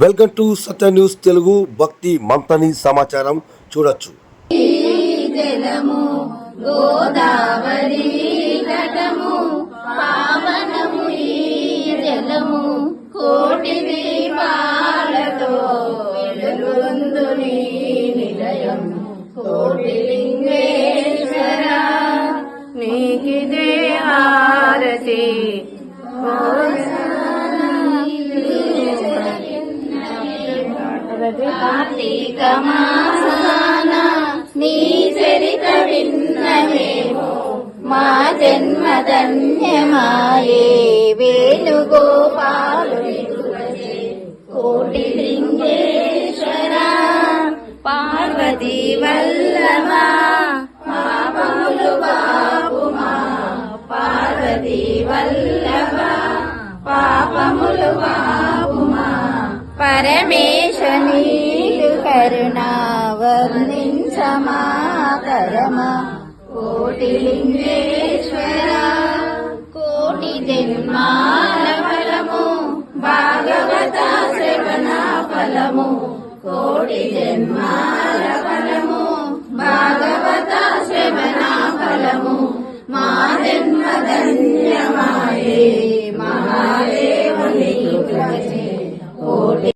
Welcome to Satya news Telugu భక్తి మంతని సమాచారం చూడొచ్చు. జలము గోదావరి ఘటము పావనము ఈ జలము కోటి దీపాలతో వెలుగొందు నీ నిలయం. కోటి లింగేశ్వర నీకిదే హారతి కార్తీక మాసాన నీ చరిత విన్నవేమో మా జన్మ ధన్యమాయే వేణుగోపాలు కోటి లింగేశ్వర పార్వతీ వల్లభ పాపములు బాపుమా పార్వతీ వల్లభ పాపములు బా పరమేశ నీదు కరుణా వర్ణించమా పరమా? కోటి లింగేశ్వర కోటి జన్మాల ఫలము భాగవత శ్రవణ ఫలము కోటి జన్మాల ఫలము భాగవత శ్రవణ ఫలము మా జన్మ ధన్యమాయే మహా